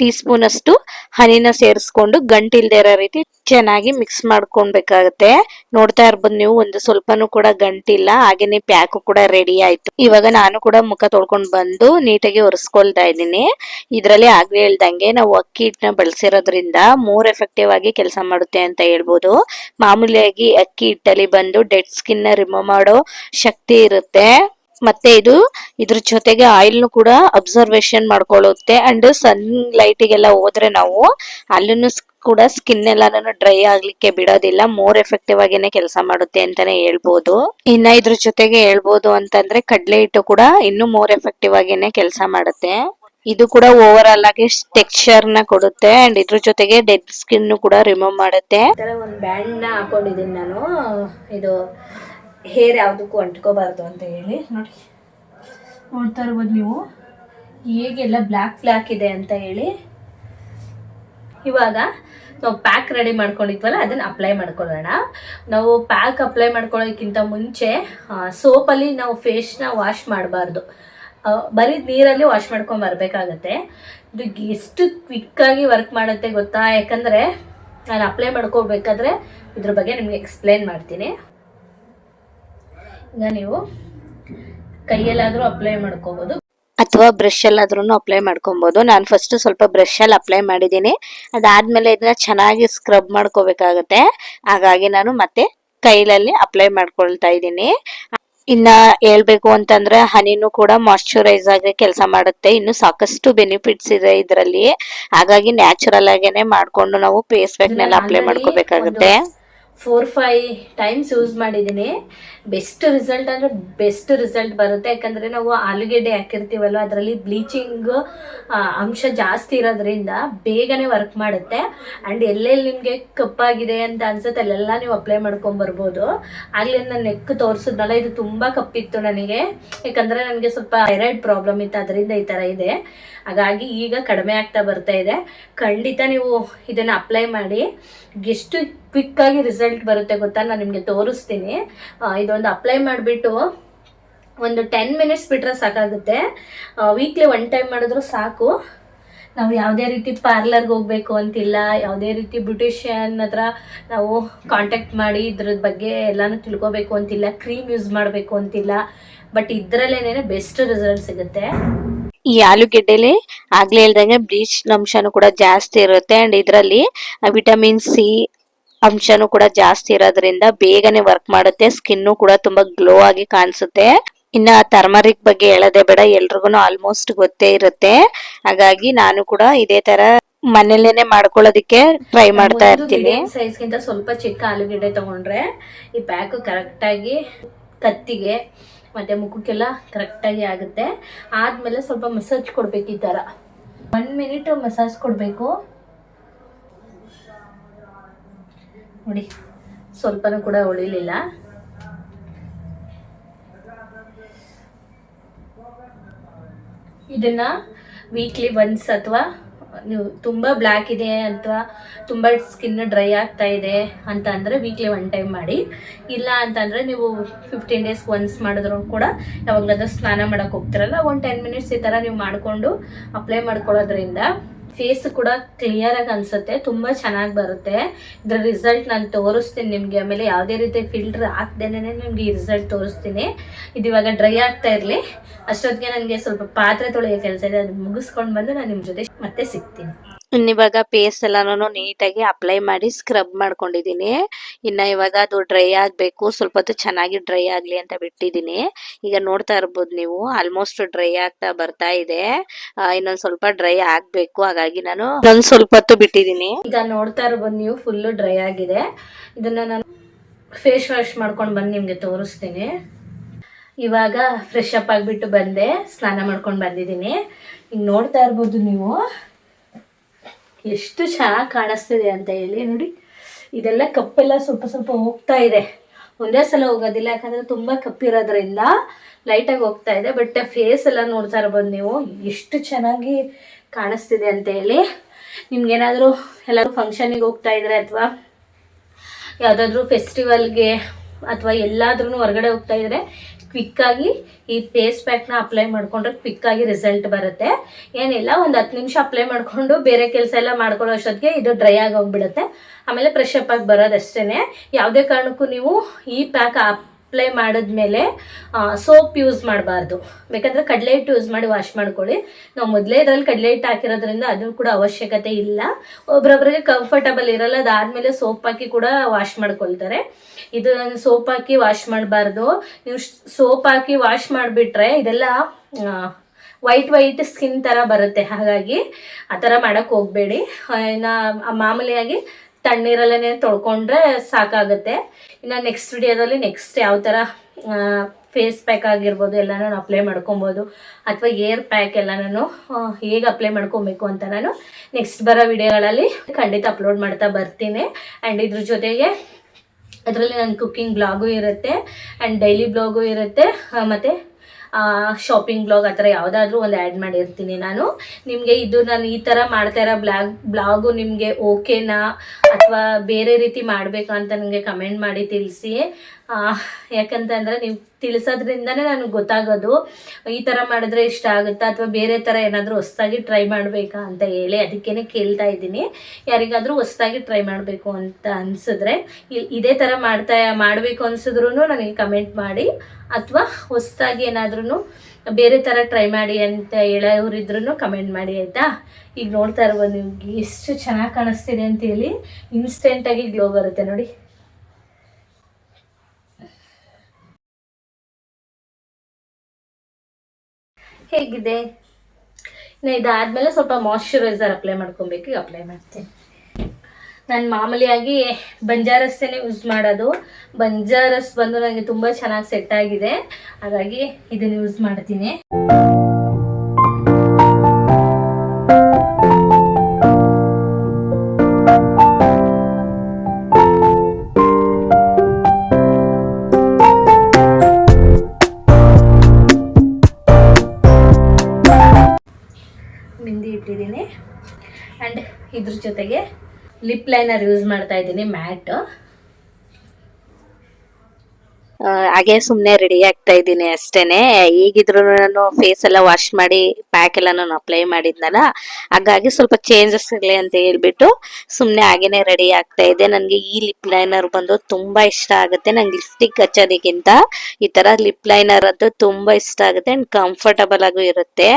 ಟೀ ಸ್ಪೂನ್ ಅಷ್ಟು ಹನಿನ ಸೇರಿಸ್ಕೊಂಡು ಗಂಟಿಲ್ದೆ ಇರೋ ರೀತಿ ಚೆನ್ನಾಗಿ ಮಿಕ್ಸ್ ಮಾಡ್ಕೊಳ್ಬೇಕಾಗತ್ತೆ. ನೋಡ್ತಾ ಇರ್ಬೋದು ನೀವು, ಒಂದು ಸ್ವಲ್ಪನೂ ಕೂಡ ಗಂಟಿಲ್ಲ, ಹಾಗೇನೆ ಪ್ಯಾಕು ಕೂಡ ರೆಡಿ ಆಯ್ತು. ಇವಾಗ ನಾನು ಕೂಡ ಮುಖ ತೊಳ್ಕೊಂಡು ಬಂದು ನೀಟಾಗಿ ಒರೆಸ್ಕೊಳ್ತಾ ಇದ್ದೀನಿ. ಇದರಲ್ಲಿ ಆಗ್ಲೇ ಹೇಳ್ದಂಗೆ ನಾವು ಅಕ್ಕಿ ಹಿಟ್ಟನ್ನ ಬಳಸಿರೋದ್ರಿಂದ ಮೋರ್ ಎಫೆಕ್ಟಿವ್ ಆಗಿ ಕೆಲಸ ಮಾಡುತ್ತೆ ಅಂತ ಹೇಳ್ಬೋದು. ಮಾಮೂಲಿಯಾಗಿ ಅಕ್ಕಿ ಹಿಟ್ಟಲ್ಲಿ ಬಂದು ಡೆಡ್ ಸ್ಕಿನ್ನ ರಿಮೂವ್ ಮಾಡೋ ಶಕ್ತಿ ಇರುತ್ತೆ. ಮತ್ತೆ ಇದು ಇದ್ರ ಜೊತೆಗೆ ಆಯಿಲ್ ಕೂಡ ಅಬ್ಸರ್ವೇಶನ್ ಮಾಡ್ಕೊಳ್ಳುತ್ತೆ ಅಂಡ್ ಸನ್ ಲೈಟಿಗೆಲ್ಲ ಹೋದ್ರೆ ನಾವು ಅಲ್ಲೂ ಕೂಡ ಸ್ಕಿನ್ ಎಲ್ಲಾನು ಡ್ರೈ ಆಗ್ಲಿಕ್ಕೆ ಬಿಡೋದಿಲ್ಲ ಮೋರ್ ಎಫೆಕ್ಟಿವ್ ಆಗಿನೆ ಕೆಲಸ ಮಾಡುತ್ತೆ ಅಂತಾನೆ ಹೇಳ್ಬೋದು. ಇನ್ನ ಇದ್ರ ಜೊತೆಗೆ ಹೇಳ್ಬೋದು ಅಂತಂದ್ರೆ ಕಡ್ಲೆ ಹಿಟ್ಟು ಕೂಡ ಇನ್ನು ಮೋರ್ ಎಫೆಕ್ಟಿವ್ ಆಗೇನೆ ಕೆಲಸ ಮಾಡುತ್ತೆ. ಇದು ಕೂಡ ಓವರ್ ಆಲ್ ಆಗಿ ಟೆಕ್ಸ್ಚರ್ನ ಕೊಡುತ್ತೆ ಅಂಡ್ ಇದ್ರ ಜೊತೆಗೆ ಡೆಡ್ ಸ್ಕಿನ್ ಕೂಡ ರಿಮೂವ್ ಮಾಡುತ್ತೆ. ಒಂದ್ ಬ್ಯಾಂಡ್ನ ಹಾಕೊಂಡಿದ್ದೀನಿ ನಾನು, ಇದು ಹೇರ್ ಯಾವುದಕ್ಕೂ ಅಂಟ್ಕೋಬಾರ್ದು ಅಂತ ಹೇಳಿ. ನೋಡಿ. ನೋಡ್ತಾ ಇರ್ಬೋದು ನೀವು. ಹೇಗೆಲ್ಲ ಬ್ಲ್ಯಾಕ್ ಬ್ಲ್ಯಾಕ್ ಇದೆ ಅಂತ ಹೇಳಿ. ಇವಾಗ ನಾವು ಪ್ಯಾಕ್ ರೆಡಿ ಮಾಡ್ಕೊಂಡಿದ್ವಲ್ಲ, ಅದನ್ನು ಅಪ್ಲೈ ಮಾಡ್ಕೊಳ್ಳೋಣ. ನಾವು ಪ್ಯಾಕ್ ಅಪ್ಲೈ ಮಾಡ್ಕೊಳ್ಳೋಕ್ಕಿಂತ ಮುಂಚೆ ಸೋಪಲ್ಲಿ ನಾವು ಫೇಸ್ನ ವಾಶ್ ಮಾಡಬಾರ್ದು. ಬರೀ ನೀರಲ್ಲಿ ವಾಶ್ ಮಾಡ್ಕೊಂಡು ಬರಬೇಕಾಗತ್ತೆ. ಇದು ಎಷ್ಟು ಕ್ವಿಕ್ಕಾಗಿ ವರ್ಕ್ ಮಾಡುತ್ತೆ ಗೊತ್ತಾ? ಯಾಕಂದರೆ ನಾನು ಅಪ್ಲೈ ಮಾಡ್ಕೋಬೇಕಾದ್ರೆ ಇದ್ರ ಬಗ್ಗೆ ನಿಮಗೆ ಎಕ್ಸ್ಪ್ಲೇನ್ ಮಾಡ್ತೀನಿ. ಈಗ ನೀವು ಕೈಯಲ್ಲಾದರೂ ಅಪ್ಲೈ ಮಾಡ್ಕೋಬೋದು. ಅಥವಾ ಬ್ರಷ್ ಅಲ್ಲಾದ್ರೂ ಅಪ್ಲೈ ಮಾಡ್ಕೊಬಹುದು ನಾನು ಫಸ್ಟ್ ಸ್ವಲ್ಪ ಬ್ರಷ್ ಅಲ್ಲಿ ಅಪ್ಲೈ ಮಾಡಿದ್ದೀನಿ. ಅದಾದ್ಮೇಲೆ ಇದನ್ನ ಚೆನ್ನಾಗಿ ಸ್ಕ್ರಬ್ ಮಾಡ್ಕೋಬೇಕಾಗತ್ತೆ. ಹಾಗಾಗಿ ನಾನು ಮತ್ತೆ ಕೈಲಲ್ಲಿ ಅಪ್ಲೈ ಮಾಡ್ಕೊಳ್ತಾ ಇದ್ದೀನಿ. ಇನ್ನ ಹೇಳ್ಬೇಕು ಅಂತಂದ್ರೆ ಹನಿನೂ ಕೂಡ ಮಾಯಶ್ಚರೈಸ್ ಆಗಿ ಕೆಲಸ ಮಾಡುತ್ತೆ. ಇನ್ನು ಸಾಕಷ್ಟು ಬೆನಿಫಿಟ್ಸ್ ಇದೆ ಇದರಲ್ಲಿ. ಹಾಗಾಗಿ ನ್ಯಾಚುರಲ್ ಆಗೇನೆ ಮಾಡ್ಕೊಂಡು ನಾವು ಫೇಸ್ ಪ್ಯಾಕ್ ನೆಲ್ಲ ಅಪ್ಲೈ ಮಾಡ್ಕೋಬೇಕಾಗುತ್ತೆ. ಫೋರ್ ಫೈ ಟೈಮ್ಸ್ ಯೂಸ್ ಮಾಡಿದ್ದೀನಿ. ಬೆಸ್ಟ್ ರಿಸಲ್ಟ್ ಅಂದರೆ ಬೆಸ್ಟ್ ರಿಸಲ್ಟ್ ಬರುತ್ತೆ. ಯಾಕಂದರೆ ನಾವು ಆಲೂಗೆಡ್ಡೆ ಹಾಕಿರ್ತೀವಲ್ವ, ಅದರಲ್ಲಿ ಬ್ಲೀಚಿಂಗ್ ಅಂಶ ಜಾಸ್ತಿ ಇರೋದ್ರಿಂದ ಬೇಗನೆ ವರ್ಕ್ ಮಾಡುತ್ತೆ. ಆ್ಯಂಡ್ ಎಲ್ಲೆಲ್ಲಿ ನಿಮಗೆ ಕಪ್ಪಾಗಿದೆ ಅಂತ ಅನ್ಸುತ್ತೆ, ಅಲ್ಲೆಲ್ಲ ನೀವು ಅಪ್ಲೈ ಮಾಡ್ಕೊಂಬರ್ಬೋದು ಆಗಲೇ ನಾನು ನೆಕ್ ತೋರಿಸಿದ್ನಲ್ಲ, ಇದು ತುಂಬ ಕಪ್ಪಿತ್ತು ನನಗೆ. ಯಾಕಂದರೆ ನನಗೆ ಸ್ವಲ್ಪ ಥೈರಾಯ್ಡ್ ಪ್ರಾಬ್ಲಮ್ ಇತ್ತು, ಅದರಿಂದ ಈ ಥರ ಇದೆ. ಹಾಗಾಗಿ ಈಗ ಕಡಿಮೆ ಆಗ್ತಾ ಬರ್ತಾ ಇದೆ. ಖಂಡಿತ ನೀವು ಇದನ್ನು ಅಪ್ಲೈ ಮಾಡಿ. ಎಷ್ಟು ಕ್ವಿಕ್ಕಾಗಿ ರಿಸಲ್ಟ್ ಬರುತ್ತೆ ಗೊತ್ತಾ? ನಾನು ನಿಮಗೆ ತೋರಿಸ್ತೀನಿ. ಇದೊಂದು ಅಪ್ಲೈ ಮಾಡಿಬಿಟ್ಟು ಒಂದು ಟೆನ್ ಮಿನಿಟ್ಸ್ ಬಿಟ್ಟರೆ ಸಾಕಾಗುತ್ತೆ. ವೀಕ್ಲಿ ಒನ್ ಟೈಮ್ ಮಾಡಿದ್ರು ಸಾಕು. ನಾವು ಯಾವುದೇ ರೀತಿ ಪಾರ್ಲರ್ಗೆ ಹೋಗ್ಬೇಕು ಅಂತಿಲ್ಲ, ಯಾವುದೇ ರೀತಿ ಬ್ಯೂಟಿಷಿಯನ್ ಹತ್ರ ನಾವು ಕಾಂಟ್ಯಾಕ್ಟ್ ಮಾಡಿ ಇದ್ರ ಬಗ್ಗೆ ಎಲ್ಲಾನು ತಿಳ್ಕೊಬೇಕು ಅಂತಿಲ್ಲ ಕ್ರೀಮ್ ಯೂಸ್ ಮಾಡಬೇಕು ಅಂತಿಲ್ಲ. ಬಟ್ ಇದರಲ್ಲೇನೆ ಬೆಸ್ಟ್ ರಿಸಲ್ಟ್ ಸಿಗುತ್ತೆ. ಈ ಆಲೂಗೆಡ್ಡೆಲಿ ಆಗ್ಲೇ ಇಲ್ದಂಗೆ ಬ್ಲೀಚ್ ಅಂಶನೂ ಕೂಡ ಜಾಸ್ತಿ ಇರುತ್ತೆ. ಅಂಡ್ ಇದರಲ್ಲಿ ವಿಟಮಿನ್ ಸಿ ಅಂಶನೂ ಕೂಡ ಜಾಸ್ತಿ ಇರೋದ್ರಿಂದ ಬೇಗನೆ ವರ್ಕ್ ಮಾಡುತ್ತೆ. ಸ್ಕಿನ್ನು ಕೂಡ ತುಂಬಾ ಗ್ಲೋ ಆಗಿ ಕಾಣಿಸುತ್ತೆ. ಇನ್ನ ಟರ್ಮರಿಕ್ ಬಗ್ಗೆ ಹೇಳದೆ ಬೇಡ. ಎಲ್ರಿಗೂ ಆಲ್ಮೋಸ್ಟ್ ಗೊತ್ತೇ ಇರುತ್ತೆ. ಹಾಗಾಗಿ ನಾನು ಕೂಡ ಇದೇ ತರ ಮನೇಲೇನೆ ಮಾಡ್ಕೊಳ್ಳೋದಿಕ್ಕೆ ಟ್ರೈ ಮಾಡ್ತಾ ಇರ್ತೀನಿ. ಸೈಜ್ ಗಿಂತ ಸ್ವಲ್ಪ ಚಿಕ್ಕ ಆಲೂಗಡ್ಡೆ ತಗೊಂಡ್ರೆ ಈ ಬ್ಯಾಕ್ ಕರೆಕ್ಟ್ ಆಗಿ ಕತ್ತಿಗೆ ಮತ್ತೆ ಮುಖಕ್ಕೆಲ್ಲ ಕರೆಕ್ಟ್ ಆಗಿ ಆಗುತ್ತೆ. ಆದ್ಮೇಲೆ ಸ್ವಲ್ಪ ಮಸಾಜ್ ಕೊಡ್ಬೇಕು ಈ ತರ. ಒನ್ ಮಿನಿಟ್ ಮಸಾಜ್ ಕೊಡಬೇಕು. ನೋಡಿ, ಸ್ವಲ್ಪನೂ ಕೂಡ ಉಳಿಲಿಲ್ಲ. ಇದನ್ನ ವೀಕ್ಲಿ ಒನ್ಸ್ ಅಥವಾ ನೀವು ತುಂಬ ಬ್ಲ್ಯಾಕ್ ಇದೆ ಅಥವಾ ತುಂಬ ಸ್ಕಿನ್ ಡ್ರೈ ಆಗ್ತಾ ಇದೆ ಅಂತ ಅಂದರೆ ವೀಕ್ಲಿ ಒನ್ ಟೈಮ್ ಮಾಡಿ. ಇಲ್ಲ ಅಂತಂದರೆ ನೀವು ಫಿಫ್ಟೀನ್ ಡೇಸ್ ಒನ್ಸ್ ಮಾಡಿದ್ರು ಕೂಡ ಯಾವಾಗಲಾದ್ರೂ ಸ್ನಾನ ಮಾಡೋಕ್ಕೆ ಹೋಗ್ತಿರಲ್ಲ, ಒಂದು ಟೆನ್ ಮಿನಿಟ್ಸ್ ಈ ಥರ ನೀವು ಮಾಡಿಕೊಂಡು ಅಪ್ಲೈ ಮಾಡ್ಕೊಳ್ಳೋದ್ರಿಂದ ಫೇಸ್ ಕೂಡ ಕ್ಲಿಯರ್ ಆಗಿ ಅನ್ಸುತ್ತೆ, ತುಂಬಾ ಚೆನ್ನಾಗಿ ಬರುತ್ತೆ. ಇದ್ರ ರಿಸಲ್ಟ್ ನಾನು ತೋರಿಸ್ತೀನಿ ನಿಮಗೆ, ಆಮೇಲೆ ಯಾವುದೇ ರೀತಿ ಫಿಲ್ಟರ್ ಹಾಕ್ದೇನೆ ನಿಮ್ಗೆ ಈ ರಿಸಲ್ಟ್ ತೋರಿಸ್ತೀನಿ. ಇದು ಇವಾಗ ಡ್ರೈ ಆಗ್ತಾ ಇರ್ಲಿ. ಅಷ್ಟೊತ್ತಿಗೆ ನನಗೆ ಸ್ವಲ್ಪ ಪಾತ್ರೆ ತೊಳೆಯೋ ಕೆಲಸ ಇದೆ ಅದನ್ನ ಮುಗಿಸ್ಕೊಂಡು ಬಂದು ನಾನು ನಿಮ್ಮ ಜೊತೆ ಮತ್ತೆ ಸಿಗ್ತೀನಿ. ಇನ್ನಿವಾಗ ಪೇಸ್ಟ್ ಎಲ್ಲಾನು ನೀಟಾಗಿ ಅಪ್ಲೈ ಮಾಡಿ ಸ್ಕ್ರಬ್ ಮಾಡ್ಕೊಂಡಿದ್ದೀನಿ ಇನ್ನ ಇವಾಗ ಅದು ಡ್ರೈ ಆಗ್ಬೇಕು, ಸ್ವಲ್ಪ ಹೊತ್ತು ಚೆನ್ನಾಗಿ ಡ್ರೈ ಆಗಲಿ ಅಂತ ಬಿಟ್ಟಿದ್ದೀನಿ ಈಗ ನೋಡ್ತಾ ಇರ್ಬೋದು ನೀವು ಆಲ್ಮೋಸ್ಟ್ ಡ್ರೈ ಆಗ್ತಾ ಬರ್ತಾ ಇದೆ. ಇನ್ನೊಂದು ಸ್ವಲ್ಪ ಡ್ರೈ ಆಗ್ಬೇಕು, ಹಾಗಾಗಿ ನಾನು ಒಂದ್ ಸ್ವಲ್ಪ ಹೊತ್ತು ಬಿಟ್ಟಿದ್ದೀನಿ ಈಗ ನೋಡ್ತಾ ಇರ್ಬೋದು ನೀವು ಫುಲ್ಲು ಡ್ರೈ ಆಗಿದೆ. ಇದನ್ನ ನಾನು ಫೇಸ್ ವಾಶ್ ಮಾಡ್ಕೊಂಡು ಬಂದು ನಿಮಗೆ ತೋರಿಸ್ತೀನಿ. ಇವಾಗ ಫ್ರೆಶ್ ಅಪ್ ಆಗಿಬಿಟ್ಟು ಬಂದೆ, ಸ್ನಾನ ಮಾಡ್ಕೊಂಡು ಬಂದಿದ್ದೀನಿ ಈಗ ನೋಡ್ತಾ ಇರ್ಬೋದು ನೀವು. ಎಷ್ಟು ಚೆನ್ನಾಗಿ ಕಾಣಿಸ್ತಿದೆ ಅಂತ ಹೇಳಿ, ನೋಡಿ. ಇದೆಲ್ಲ ಕಪ್ಪೆಲ್ಲ ಸ್ವಲ್ಪ ಸ್ವಲ್ಪ ಹೋಗ್ತಾ ಇದೆ. ಒಂದೇ ಸಲ ಹೋಗೋದಿಲ್ಲ, ಯಾಕಂದರೆ ತುಂಬ ಕಪ್ಪಿರೋದ್ರಿಂದ ಲೈಟಾಗಿ ಹೋಗ್ತಾ ಇದೆ. ಬಟ್ ಫೇಸ್ ಎಲ್ಲ ನೋಡ್ತಾ ಇರ್ಬೋದು ನೀವು. ಎಷ್ಟು ಚೆನ್ನಾಗಿ ಕಾಣಿಸ್ತಿದೆ ಅಂತ ಹೇಳಿ. ನಿಮ್ಗೇನಾದರೂ ಎಲ್ಲರೂ ಫಂಕ್ಷನಿಗೆ ಹೋಗ್ತಾ ಇದ್ರೆ ಅಥವಾ ಯಾವುದಾದ್ರೂ ಫೆಸ್ಟಿವಲ್ಗೆ ಅಥವಾ ಎಲ್ಲಾದ್ರೂ ಹೊರಗಡೆ ಹೋಗ್ತಾ ಇದ್ರೆ ಕ್ವಿಕ್ಕಾಗಿ ಈ ಫೇಸ್ ಪ್ಯಾಕ್ನ ಅಪ್ಲೈ ಮಾಡಿಕೊಂಡ್ರೆ ಕ್ವಿಕ್ಕಾಗಿ ರಿಸಲ್ಟ್ ಬರುತ್ತೆ. ಏನಿಲ್ಲ, ಒಂದು ಹತ್ತು ನಿಮಿಷ ಅಪ್ಲೈ ಮಾಡಿಕೊಂಡು ಬೇರೆ ಕೆಲಸ ಎಲ್ಲ ಮಾಡ್ಕೊಳ್ಳೋ ಅಷ್ಟೊತ್ತಿಗೆ ಇದು ಡ್ರೈ ಆಗಿ ಹೋಗ್ಬಿಡುತ್ತೆ. ಆಮೇಲೆ ಫ್ರೆಶ್ ಅಪ್ ಆಗಿ ಬರೋದಷ್ಟೇ ಯಾವುದೇ ಕಾರಣಕ್ಕೂ ನೀವು ಈ ಪ್ಯಾಕ್ ಅಪ್ಲೈ ಮಾಡಿದ್ಮೇಲೆ ಸೋಪ್ ಯೂಸ್ ಮಾಡಬಾರ್ದು. ಬೇಕಾದ್ರೆ ಕಡಲೆ ಹಿಟ್ಟು ಯೂಸ್ ಮಾಡಿ ವಾಶ್ ಮಾಡ್ಕೊಳ್ಳಿ. ನಾವು ಮೊದಲೇ ಇದರಲ್ಲಿ ಕಡಲೆ ಹಿಟ್ಟು ಹಾಕಿರೋದ್ರಿಂದ ಅದು ಕೂಡ ಅವಶ್ಯಕತೆ ಇಲ್ಲ. ಒಬ್ರೊಬ್ರಿಗೆ ಕಂಫರ್ಟಬಲ್ ಇರಲ್ಲ, ಅದಾದಮೇಲೆ ಸೋಪ್ ಹಾಕಿ ಕೂಡ ವಾಶ್ ಮಾಡ್ಕೊಳ್ತಾರೆ. ಇದು ಸೋಪ್ ಹಾಕಿ ವಾಶ್ ಮಾಡಬಾರ್ದು. ನೀವು ಸೋಪ್ ಹಾಕಿ ವಾಶ್ ಮಾಡಿಬಿಟ್ರೆ ಇದೆಲ್ಲ ವೈಟ್ ವೈಟ್ ಸ್ಕಿನ್ ಥರ ಬರುತ್ತೆ. ಹಾಗಾಗಿ ಆ ಥರ ಮಾಡೋಕ್ಕೆ ಹೋಗಬೇಡಿ. ನಾ, ಮಾಮೂಲಿಯಾಗಿ ತಣ್ಣೀರಲ್ಲೇ ತೊಳ್ಕೊಂಡ್ರೆ ಸಾಕಾಗುತ್ತೆ. ಇನ್ನು ನೆಕ್ಸ್ಟ್ ವಿಡಿಯೋದಲ್ಲಿ ನೆಕ್ಸ್ಟ್ ಯಾವ ಥರ ಫೇಸ್ ಪ್ಯಾಕ್ ಆಗಿರ್ಬೋದು ಎಲ್ಲನೂ ನಾನು ಅಪ್ಲೈ ಮಾಡ್ಕೊಬೋದು. ಅಥವಾ ಏರ್ ಪ್ಯಾಕ್ ಎಲ್ಲ ನಾನು ಹೇಗೆ ಅಪ್ಲೈ ಮಾಡ್ಕೊಬೇಕು ಅಂತ ನಾನು ನೆಕ್ಸ್ಟ್ ಬರೋ ವಿಡಿಯೋಗಳಲ್ಲಿ ಖಂಡಿತ ಅಪ್ಲೋಡ್ ಮಾಡ್ತಾ ಬರ್ತೀನಿ. ಆ್ಯಂಡ್ ಇದ್ರ ಜೊತೆಗೆ ಅದರಲ್ಲಿ ನನ್ನ ಕುಕ್ಕಿಂಗ್ ಬ್ಲಾಗು ಇರುತ್ತೆ. ಆ್ಯಂಡ್ ಡೈಲಿ ಬ್ಲಾಗು ಇರುತ್ತೆ. ಮತ್ತು ಮತ್ತೆ ಶಾಪಿಂಗ್ ಬ್ಲಾಗ್ ಆ ಥರ ಯಾವುದಾದ್ರೂ ಒಂದು ಆ್ಯಡ್ ಮಾಡಿರ್ತೀನಿ ನಾನು. ನಿಮಗೆ ಇದು ನಾನು ಈ ಥರ ಮಾಡ್ತಾ ಇರೋ ಬ್ಲಾಗ್ ಬ್ಲಾಗು ನಿಮಗೆ ಓಕೆನಾ ಅಥವಾ ಬೇರೆ ರೀತಿ ಮಾಡಬೇಕಾ ಅಂತ ನನಗೆ ಕಮೆಂಟ್ ಮಾಡಿ ತಿಳಿಸಿ. ಯಾಕಂತಂದರೆ ನೀವು ತಿಳಿಸೋದ್ರಿಂದನೇ ನನಗೆ ಗೊತ್ತಾಗೋದು. ಈ ಥರ ಮಾಡಿದ್ರೆ ಇಷ್ಟ ಆಗುತ್ತಾ? ಅಥವಾ ಬೇರೆ ಥರ ಏನಾದರೂ ಹೊಸ್ದಾಗಿ ಟ್ರೈ ಮಾಡಬೇಕಾ ಅಂತ ಹೇಳಿ ಅದಕ್ಕೇ ಕೇಳ್ತಾ ಇದ್ದೀನಿ. ಯಾರಿಗಾದರೂ ಹೊಸ್ದಾಗಿ ಟ್ರೈ ಮಾಡಬೇಕು ಅಂತ ಅನಿಸಿದ್ರೆ ಇದೇ ಥರ ಮಾಡ್ತಾ, ಮಾಡಬೇಕು ಅನಿಸಿದ್ರು ನನಗೆ ಕಮೆಂಟ್ ಮಾಡಿ. ಅಥವಾ ಹೊಸದಾಗಿ ಏನಾದ್ರೂ ಬೇರೆ ಥರ ಟ್ರೈ ಮಾಡಿ ಅಂತ ಹೇಳೋರಿದ್ರು ಕಮೆಂಟ್ ಮಾಡಿ ಆಯಿತಾ? ಈಗ ನೋಡ್ತಾ ಇರ್ಬೋದು ನಿಮ್ಗೆ ಎಷ್ಟು ಚೆನ್ನಾಗಿ ಕಾಣಿಸ್ತಿದೆ ಅಂತ ಹೇಳಿ ಇನ್ಸ್ಟೆಂಟಾಗಿ ಗ್ಲೋ ಬರುತ್ತೆ ನೋಡಿ. ಹೇಗಿದೆ? ಇನ್ನು ಇದಾದಮೇಲೆ ಸ್ವಲ್ಪ ಮಾಯಶ್ಚರೈಸರ್ ಅಪ್ಲೈ ಮಾಡ್ಕೊಬೇಕು ಅಪ್ಲೈ ಮಾಡ್ತೀನಿ. ನಾನು ಮಾಮೂಲಿಯಾಗಿ ಬಂಜಾರಸ್ಸೇನೆ ಯೂಸ್ ಮಾಡೋದು. ಬಂಜಾರಸ್ ಬಂದು ನನಗೆ ತುಂಬ ಚೆನ್ನಾಗಿ ಸೆಟ್ ಆಗಿದೆ. ಹಾಗಾಗಿ ಇದನ್ನು ಯೂಸ್ ಮಾಡ್ತೀನಿ. ಲಿಪ್ ಲೈನರ್ ಯೂಸ್ ಮಾಡ್ತಾ ಇದ್ದೀನಿ ಮ್ಯಾಟ್. ಹಾಗೆ ಸುಮ್ಮನೆ ರೆಡಿ ಆಗ್ತಾ ಇದ್ದೀನಿ ಅಷ್ಟೇನೆ. ಈಗಿದ್ರು ನಾನು ಫೇಸ್ ಎಲ್ಲ ವಾಶ್ ಮಾಡಿ ಪ್ಯಾಕ್ ಎಲ್ಲ ನಾನು ಅಪ್ಲೈ ಮಾಡಿದ್ನಲ್ಲ ಹಾಗಾಗಿ ಸ್ವಲ್ಪ ಚೇಂಜಸ್ ಇರಲಿ ಅಂತ ಹೇಳ್ಬಿಟ್ಟು ಸುಮ್ಮನೆ ಹಾಗೇನೆ ರೆಡಿ ಆಗ್ತಾ ಇದೆ ನನಗೆ ಈ ಲಿಪ್ ಲೈನರ್ ಬಂದು ತುಂಬಾ ಇಷ್ಟ ಆಗುತ್ತೆ. ನಂಗೆ ಲಿಪ್ಸ್ಟಿಕ್ ಹಚ್ಚೋದಕ್ಕಿಂತ ಈ ತರ ಲಿಪ್ ಲೈನರ್ ಅದು ತುಂಬಾ ಇಷ್ಟ ಆಗುತ್ತೆ ಅಂಡ್ ಕಂಫರ್ಟಬಲ್ ಆಗು ಇರುತ್ತೆ.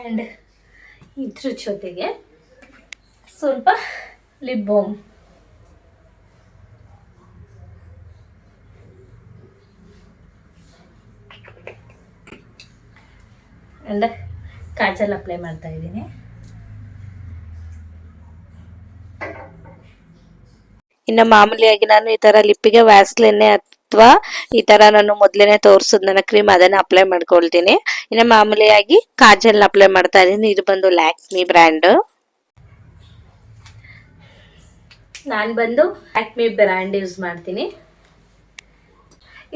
ಆ್ಯಂಡ್ ಇದ್ರ ಜೊತೆಗೆ ಸ್ವಲ್ಪ ಲಿಪ್ ಬಾಮ್ ಅಂದ ಕಾಜಲ್ ಅಪ್ಲೈ ಮಾಡ್ತಾ ಇದ್ದೀನಿ. ಇನ್ನು ಮಾಮೂಲಿಯಾಗಿ ನಾನು ಈ ತರ ಲಿಪ್ಪಿಗೆ ವ್ಯಾಸ್ಲೆನೆ ಅಥವಾ ಈ ತರ ನಾನು ಮೊದ್ಲೇನೆ ತೋರಿಸೋದು ನನ್ನ ಕ್ರೀಮ್ ಅದನ್ನ ಅಪ್ಲೈ ಮಾಡ್ಕೊಳ್ತೀನಿ. ಇನ್ನು ಮಾಮೂಲಿಯಾಗಿ ಕಾಜಲ್ ಅಪ್ಲೈ ಮಾಡ್ತಾ ಇದ್ದೀನಿ. ಇದು ಬಂದು ಲ್ಯಾಕ್ಮಿ ಬ್ರ್ಯಾಂಡ್. ನಾನು ಬಂದು ಆಕ್ಮಿ ಬ್ರ್ಯಾಂಡ್ ಯೂಸ್ ಮಾಡ್ತೀನಿ.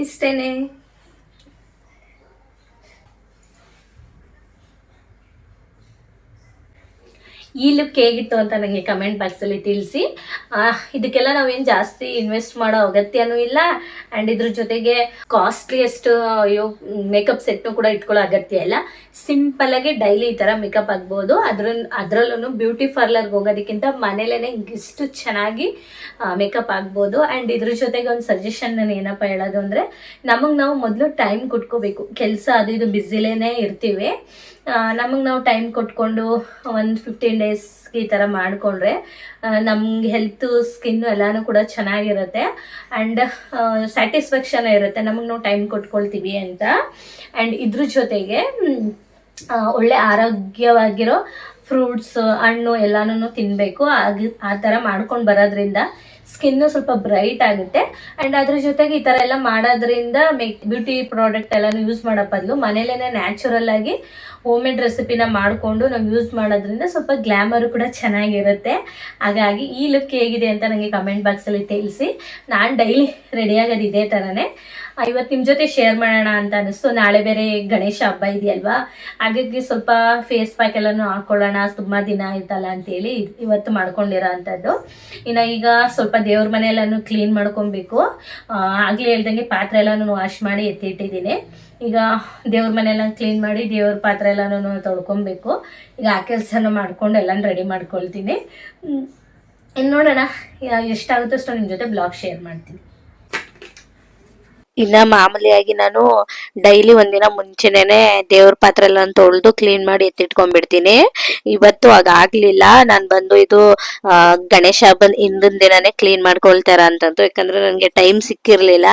ಇಷ್ಟೇನೆ. ಈ ಲುಕ್ ಹೇಗಿತ್ತು ಅಂತ ನನಗೆ ಕಮೆಂಟ್ ಬಾಕ್ಸಲ್ಲಿ ತಿಳಿಸಿ. ಇದಕ್ಕೆಲ್ಲ ನಾವೇನು ಜಾಸ್ತಿ ಇನ್ವೆಸ್ಟ್ ಮಾಡೋ ಅಗತ್ಯನೂ ಇಲ್ಲ. ಆ್ಯಂಡ್ ಇದ್ರ ಜೊತೆಗೆ ಕಾಸ್ಟ್ಲಿಯೆಸ್ಟ್ ಅಯ್ಯೋ ಮೇಕಪ್ ಸೆಟ್ನು ಕೂಡ ಇಟ್ಕೊಳ್ಳೋ ಅಗತ್ಯ ಇಲ್ಲ. ಸಿಂಪಲ್ಲಾಗಿ ಡೈಲಿ ಈ ಥರ ಮೇಕಪ್ ಆಗ್ಬೋದು. ಅದ್ರ ಅದರಲ್ಲೂ ಬ್ಯೂಟಿ ಪಾರ್ಲರ್ಗೆ ಹೋಗೋದಕ್ಕಿಂತ ಮನೇಲೇ ಇಷ್ಟು ಚೆನ್ನಾಗಿ ಮೇಕಪ್ ಆಗ್ಬೋದು. ಆ್ಯಂಡ್ ಇದ್ರ ಜೊತೆಗೆ ಒಂದು ಸಜೆಷನ್ ನಾನು ಏನಪ್ಪ ಹೇಳೋದು ಅಂದರೆ, ನಮಗೆ ನಾವು ಮೊದಲು ಟೈಮ್ ಕುಟ್ಕೋಬೇಕು. ಕೆಲಸ ಅದು ಇದು ಬ್ಯುಸಿಲೇನೆ ಇರ್ತೀವಿ. ನಮಗೆ ನಾವು ಟೈಮ್ ಕೊಟ್ಕೊಂಡು ಒಂದು ಫಿಫ್ಟೀನ್ ಡೇಸ್ ಈ ಥರ ಮಾಡಿಕೊಂಡ್ರೆ ನಮ್ಗೆ ಹೆಲ್ತು ಸ್ಕಿನ್ನು ಎಲ್ಲನೂ ಕೂಡ ಚೆನ್ನಾಗಿರುತ್ತೆ. ಆ್ಯಂಡ್ ಸ್ಯಾಟಿಸ್ಫ್ಯಾಕ್ಷನ್ ಇರುತ್ತೆ. ನಮಗೆ ನಾವು ಟೈಮ್ ಕೊಟ್ಕೊಳ್ತೀವಿ ಅಂತ. ಆ್ಯಂಡ್ ಇದ್ರ ಜೊತೆಗೆ ಒಳ್ಳೆ ಆರೋಗ್ಯವಾಗಿರೋ ಫ್ರೂಟ್ಸ್ ಹಣ್ಣು ಎಲ್ಲನೂ ತಿನ್ನಬೇಕು ಆಗಿ, ಆ ಥರ ಮಾಡ್ಕೊಂಡು ಬರೋದ್ರಿಂದ ಸ್ಕಿನ್ನು ಸ್ವಲ್ಪ ಬ್ರೈಟ್ ಆಗುತ್ತೆ. ಆ್ಯಂಡ್ ಅದ್ರ ಜೊತೆಗೆ ಈ ಥರ ಎಲ್ಲ ಮಾಡೋದ್ರಿಂದ ಮೇಕ್ ಬ್ಯೂಟಿ ಪ್ರಾಡಕ್ಟ್ ಎಲ್ಲನೂ ಯೂಸ್ ಮಾಡೋ ಬದಲು ಮನೇಲೇ ನ್ಯಾಚುರಲ್ ಆಗಿ ಹೋಮ್ ಮೇಡ್ ರೆಸಿಪಿನ ಮಾಡಿಕೊಂಡು ನಾವು ಯೂಸ್ ಮಾಡೋದ್ರಿಂದ ಸ್ವಲ್ಪ ಗ್ಲ್ಯಾಮರು ಕೂಡ ಚೆನ್ನಾಗಿರುತ್ತೆ. ಹಾಗಾಗಿ ಈ ಲುಕ್ ಹೇಗಿದೆ ಅಂತ ನನಗೆ ಕಮೆಂಟ್ ಬಾಕ್ಸಲ್ಲಿ ತಿಳಿಸಿ. ನಾನು ಡೈಲಿ ರೆಡಿ ಆಗೋದು ಇದೇ ಥರನೇ ಇವತ್ತು ನಿಮ್ಮ ಜೊತೆ ಶೇರ್ ಮಾಡೋಣ ಅಂತ ಅನಿಸ್ತು. ನಾಳೆ ಬೇರೆ ಗಣೇಶ ಹಬ್ಬ ಇದೆಯಲ್ವಾ? ಹಾಗಾಗಿ ಸ್ವಲ್ಪ ಫೇಸ್ ಪ್ಯಾಕ್ ಎಲ್ಲನೂ ಹಾಕೊಳ್ಳೋಣ. ತುಂಬ ದಿನ ಆಯ್ತಲ್ಲ ಅಂತೇಳಿ ಇವತ್ತು ಮಾಡ್ಕೊಂಡಿರೋ ಅಂಥದ್ದು ಇನ್ನು ಈಗ ಸ್ವಲ್ಪ ದೇವ್ರ ಮನೆ ಎಲ್ಲನೂ ಕ್ಲೀನ್ ಮಾಡ್ಕೊಬೇಕು ಆಗಲೇ ಹೇಳ್ದಂಗೆ ಪಾತ್ರೆ ಎಲ್ಲನೂ ವಾಶ್ ಮಾಡಿ ಎತ್ತಿಟ್ಟಿದ್ದೀನಿ. ಈಗ ದೇವ್ರ ಮನೆಯೆಲ್ಲ ಕ್ಲೀನ್ ಮಾಡಿ ದೇವ್ರ ಪಾತ್ರೆ ಎಲ್ಲನೂ ತೊಳ್ಕೊಬೇಕು. ಈಗ ಆ ಕೆಲಸನ ಮಾಡ್ಕೊಂಡು ಎಲ್ಲನೂ ರೆಡಿ ಮಾಡ್ಕೊಳ್ತೀನಿ. ಇನ್ನು ನೋಡೋಣ. ಎಷ್ಟಾಗುತ್ತೋ ಅಷ್ಟು ನಿಮ್ಮ ಜೊತೆ ಬ್ಲಾಗ್ ಶೇರ್ ಮಾಡ್ತೀನಿ. ಇನ್ನ ಮಾಮೂಲಿಯಾಗಿ ನಾನು ಡೈಲಿ ಒಂದಿನ ಮುಂಚೆನೆ ದೇವ್ರ ಪಾತ್ರೆ ಎಲ್ಲ ತೊಳೆದು ಕ್ಲೀನ್ ಮಾಡಿ ಎತ್ತಿಟ್ಕೊಂಡ್ಬಿಡ್ತೀನಿ. ಇವತ್ತು ಅದಾಗ್ಲಿಲ್ಲ. ನಾನ್ ಬಂದು ಇದು ಗಣೇಶ ಹಬ್ಬದ ಹಿಂದಿನ ದಿನಾನೇ ಕ್ಲೀನ್ ಮಾಡ್ಕೊಳ್ತಾರ ಅಂತಂದು ಯಾಕಂದ್ರೆ ನನಗೆ ಟೈಮ್ ಸಿಕ್ಕಿರ್ಲಿಲ್ಲ.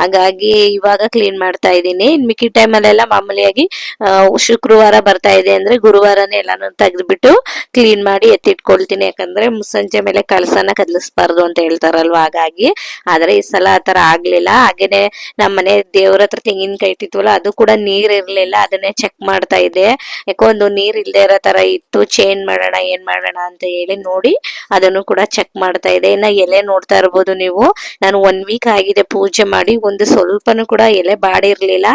ಹಾಗಾಗಿ ಇವಾಗ ಕ್ಲೀನ್ ಮಾಡ್ತಾ ಇದ್ದೀನಿ. ಇನ್ ಮಿಕ್ಕಿ ಟೈಮಲ್ಲೆಲ್ಲ ಮಾಮೂಲಿಯಾಗಿ ಶುಕ್ರವಾರ ಬರ್ತಾ ಇದೆ ಅಂದ್ರೆ ಗುರುವಾರನೇ ಎಲ್ಲಾನು ತೆಗೆದ್ಬಿಟ್ಟು ಕ್ಲೀನ್ ಮಾಡಿ ಎತ್ತಿಟ್ಕೊಳ್ತೀನಿ. ಯಾಕಂದ್ರೆ ಮುಸ್ಸಂಜೆ ಮೇಲೆ ಕಲಸನ ಕದಲಿಸ್ಬಾರ್ದು ಅಂತ ಹೇಳ್ತಾರಲ್ವ ಹಾಗಾಗಿ. ಆದ್ರೆ ಈ ಸಲ ಆತರ ಆಗ್ಲಿಲ್ಲ. ಹಾಗೇನೆ ನಮ್ಮ ಮನೆ ದೇವ್ರ ಹತ್ರ ತೆಂಗಿನಕಾಯಿ ಇಟ್ಟಿದ್ವಲ್ಲ, ಅದು ಕೂಡ ನೀರ್ ಇರ್ಲಿಲ್ಲ, ಅದನ್ನೇ ಚೆಕ್ ಮಾಡ್ತಾ ಇದ್ದೆ. ಯಾಕೋ ಒಂದು ನೀರ್ ಇಲ್ದೇ ಇರೋ ತರ ಇತ್ತು ಚೇಂಜ್ ಮಾಡೋಣ, ಏನ್ ಮಾಡೋಣ ಅಂತ ಹೇಳಿ ನೋಡಿ ಅದನ್ನು ಕೂಡ ಚೆಕ್ ಮಾಡ್ತಾ ಇದೆ ಇನ್ನ ಎಲೆ ನೋಡ್ತಾ ಇರ್ಬೋದು ನೀವು. ನಾನು ಒನ್ ವೀಕ್ ಆಗಿದೆ ಪೂಜೆ ಮಾಡಿ, ಒಂದು ಸ್ವಲ್ಪನು ಕೂಡ ಎಲೆ ಬಾಡಿರ್ಲಿಲ್ಲ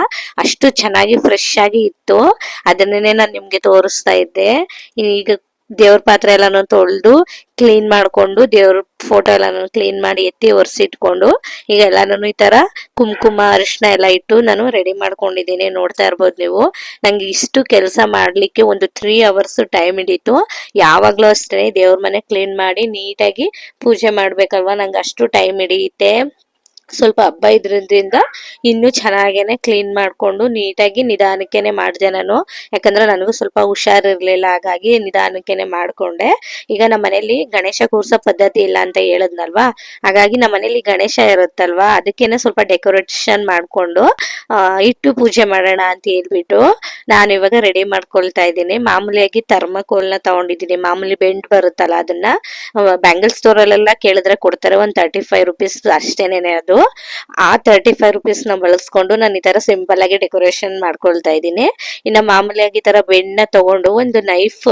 ಅಷ್ಟು ಚೆನ್ನಾಗಿ ಫ್ರೆಶ್ ಆಗಿ ಇತ್ತು. ಅದನ್ನೇ ನಾನು ನಿಮ್ಗೆ ತೋರಿಸ್ತಾ ಇದ್ದೆ. ಈಗ ದೇವ್ರ ಪಾತ್ರೆ ಎಲ್ಲಾನು ತೊಳೆದು ಕ್ಲೀನ್ ಮಾಡ್ಕೊಂಡು ದೇವ್ರ ಫೋಟೋ ಎಲ್ಲಾನು ಕ್ಲೀನ್ ಮಾಡಿ ಎತ್ತಿ ಒರೆಸಿಟ್ಕೊಂಡು ಈಗ ಎಲ್ಲಾನು ಈ ತರ ಕುಂಕುಮ ಅರಿಶಿನ ಎಲ್ಲ ಇಟ್ಟು ನಾನು ರೆಡಿ ಮಾಡ್ಕೊಂಡಿದ್ದೀನಿ. ನೋಡ್ತಾ ಇರ್ಬೋದು ನೀವು. ನಂಗೆ ಇಷ್ಟು ಕೆಲಸ ಮಾಡ್ಲಿಕ್ಕೆ ಒಂದು ತ್ರೀ ಅವರ್ಸ್ ಟೈಮ್ ಹಿಡೀತು. ಯಾವಾಗ್ಲೂ ಅಷ್ಟೇ ದೇವ್ರ ಮನೆ ಕ್ಲೀನ್ ಮಾಡಿ ನೀಟಾಗಿ ಪೂಜೆ ಮಾಡ್ಬೇಕಲ್ವಾ? ನಂಗೆ ಅಷ್ಟು ಟೈಮ್ ಹಿಡಿಯುತ್ತೆ ಸ್ವಲ್ಪ ಹಬ್ಬ ಇದ್ರಿಂದ ಇನ್ನೂ ಚೆನ್ನಾಗೇನೆ ಕ್ಲೀನ್ ಮಾಡ್ಕೊಂಡು ನೀಟಾಗಿ ನಿಧಾನಕ್ಕೇನೆ ಮಾಡಿದೆ ನಾನು. ಯಾಕಂದ್ರೆ ನನಗೂ ಸ್ವಲ್ಪ ಹುಷಾರಿರ್ಲಿಲ್ಲ ಹಾಗಾಗಿ ನಿಧಾನಕ್ಕೇನೆ ಮಾಡ್ಕೊಂಡೆ. ಈಗ ನಮ್ಮ ಮನೇಲಿ ಗಣೇಶ ಕೂರ್ಸೋ ಪದ್ಧತಿ ಇಲ್ಲ ಅಂತ ಹೇಳದ್ನಲ್ವಾ? ಹಾಗಾಗಿ ನಮ್ಮ ಮನೇಲಿ ಗಣೇಶ ಇರುತ್ತಲ್ವಾ? ಅದಕ್ಕೇನೆ ಸ್ವಲ್ಪ ಡೆಕೋರೇಷನ್ ಮಾಡ್ಕೊಂಡು ಇಟ್ಟು ಪೂಜೆ ಮಾಡೋಣ ಅಂತ ಹೇಳ್ಬಿಟ್ಟು ನಾನು ಇವಾಗ ರೆಡಿ ಮಾಡ್ಕೊಳ್ತಾ ಇದ್ದೀನಿ. ಮಾಮೂಲಿಯಾಗಿ ಥರ್ಮಕೋಲ್ನ ತಗೊಂಡಿದ್ದೀನಿ. ಮಾಮೂಲಿ ಬೆಂಡ್ ಬರುತ್ತಲ್ಲ ಅದನ್ನ ಬ್ಯಾಂಗಲ್ ಸ್ಟೋರಲ್ಲೆಲ್ಲ ಕೇಳಿದ್ರೆ ಕೊಡ್ತಾರೆ. ಒಂದು ತರ್ಟಿ ಫೈವ್ ರುಪೀಸ್ ಅಷ್ಟೇನೆ ಅದು. ಆ ತರ್ಟಿ ಫೈವ್ ರುಪೀಸ್ನ ಬಳಸ್ಕೊಂಡು ನಾನು ಈ ತರ ಸಿಂಪಲ್ ಆಗಿ ಡೆಕೋರೇಷನ್ ಮಾಡ್ಕೊಳ್ತಾ ಇದ್ದೀನಿ. ಇನ್ನ ಮಾಮೂಲಿಯಾಗಿ ಆಗಿ ತರ ಬೆಣ್ಣೆ ತಗೊಂಡು ಒಂದು ನೈಫ್